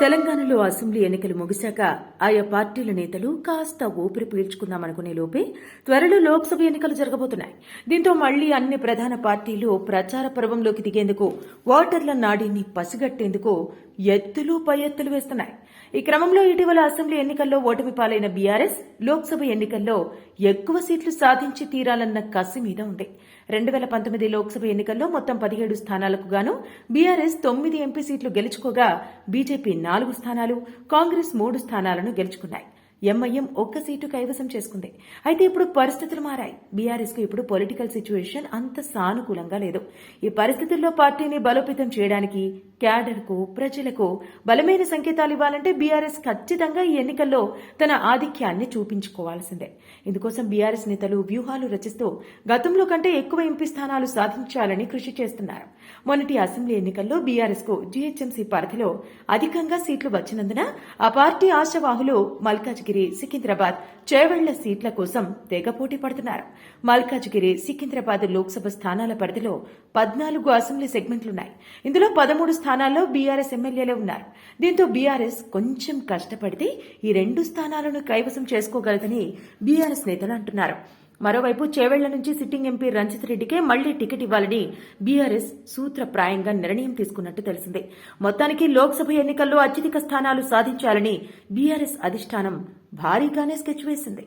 తెలంగాణలో అసెంబ్లీ ఎన్నికలు ముగిశాక ఆయా పార్టీల నేతలు కాస్త ఊపిరి పీల్చుకుందామనుకునే లోపే త్వరలో లోక్సభ ఎన్నికలు జరగబోతున్నాయి. దీంతో మళ్ళీ అన్ని ప్రధాన పార్టీలు ప్రచార పర్వంలోకి దిగేందుకు ఓటర్ల నాడిని పసిగట్టేందుకు ఎత్తులు పై ఎత్తులు వేస్తున్నాయి. ఈ క్రమంలో ఇటీవల అసెంబ్లీ ఎన్నికల్లో ఓటమి పాలైన బీఆర్ఎస్ లోక్సభ ఎన్నికల్లో ఎక్కువ సీట్లు సాధించి తీరాలన్న కసి మీద ఉంది. రెండు వేల పంతొమ్మిది లోక్సభ ఎన్నికల్లో మొత్తం పదిహేడు స్థానాలకు గాను బీఆర్ఎస్ తొమ్మిది ఎంపీ సీట్లు గెలుచుకోగా బీజేపీ నాలుగు స్థానాలు కాంగ్రెస్ మూడు స్థానాలను గెలుచుకున్నాయి. ఎంఐఎం ఒక్క సీటు కైవసం చేసుకుంది. అయితే ఇప్పుడు పరిస్థితులు మారాయి. బీఆర్ఎస్కు ఇప్పుడు పొలిటికల్ సిచ్యువేషన్ అంత సానుకూలంగా లేదు. ఈ పరిస్థితుల్లో పార్టీని బలోపేతం చేయడానికి క్యాడర్కు ప్రజలకు బలమైన సంకేతాలు ఇవ్వాలంటే బీఆర్ఎస్ ఖచ్చితంగా ఈ ఎన్నికల్లో తన ఆధిక్యాన్ని చూపించుకోవాల్సిందే. ఇందుకోసం బీఆర్ఎస్ నేతలు వ్యూహాలు రచిస్తూ గతంలో కంటే ఎక్కువ ఎంపీ స్థానాలు సాధించాలని కృషి చేస్తున్నారు. మొన్నటి అసెంబ్లీ ఎన్నికల్లో బీఆర్ఎస్కు జీహెచ్ఎంసీ పరిధిలో అధికంగా సీట్లు వచ్చినందున ఆ పార్టీ ఆశావాహులు మల్కాజ్గిరి సికింద్రాబాద్ చేవెళ్ళ సీట్ల కోసం తెగ పోటీ పడుతున్నారు. మల్కాజ్గిరి సికింద్రాబాద్ లోక్సభ స్థానాల పరిధిలో పద్నాలుగు అసెంబ్లీ సెగ్మెంట్లున్నాయి. ఇందులో పదమూడు స్థానాల్లో బీఆర్ఎస్ ఎమ్మెల్యేలే ఉన్నారు. దీంతో బీఆర్ఎస్ కొంచెం కష్టపడితే ఈ రెండు స్థానాలను కైవసం చేసుకోగలదని బీఆర్ఎస్ నేతలు అంటున్నారు. మరోవైపు చేవెళ్ళ నుంచి సిట్టింగ్ ఎంపీ రంజిత్ రెడ్డికే మళ్ళీ టికెట్ ఇవ్వాలని బీఆర్ఎస్ సూత్రప్రాయంగా నిర్ణయం తీసుకున్నట్టు తెలిసింది. మొత్తానికి లోక్సభ ఎన్నికల్లో అత్యధిక స్థానాలు సాధించాలని బీఆర్ఎస్ అధిష్టానం భారీగానే స్కెచ్ వేసింది.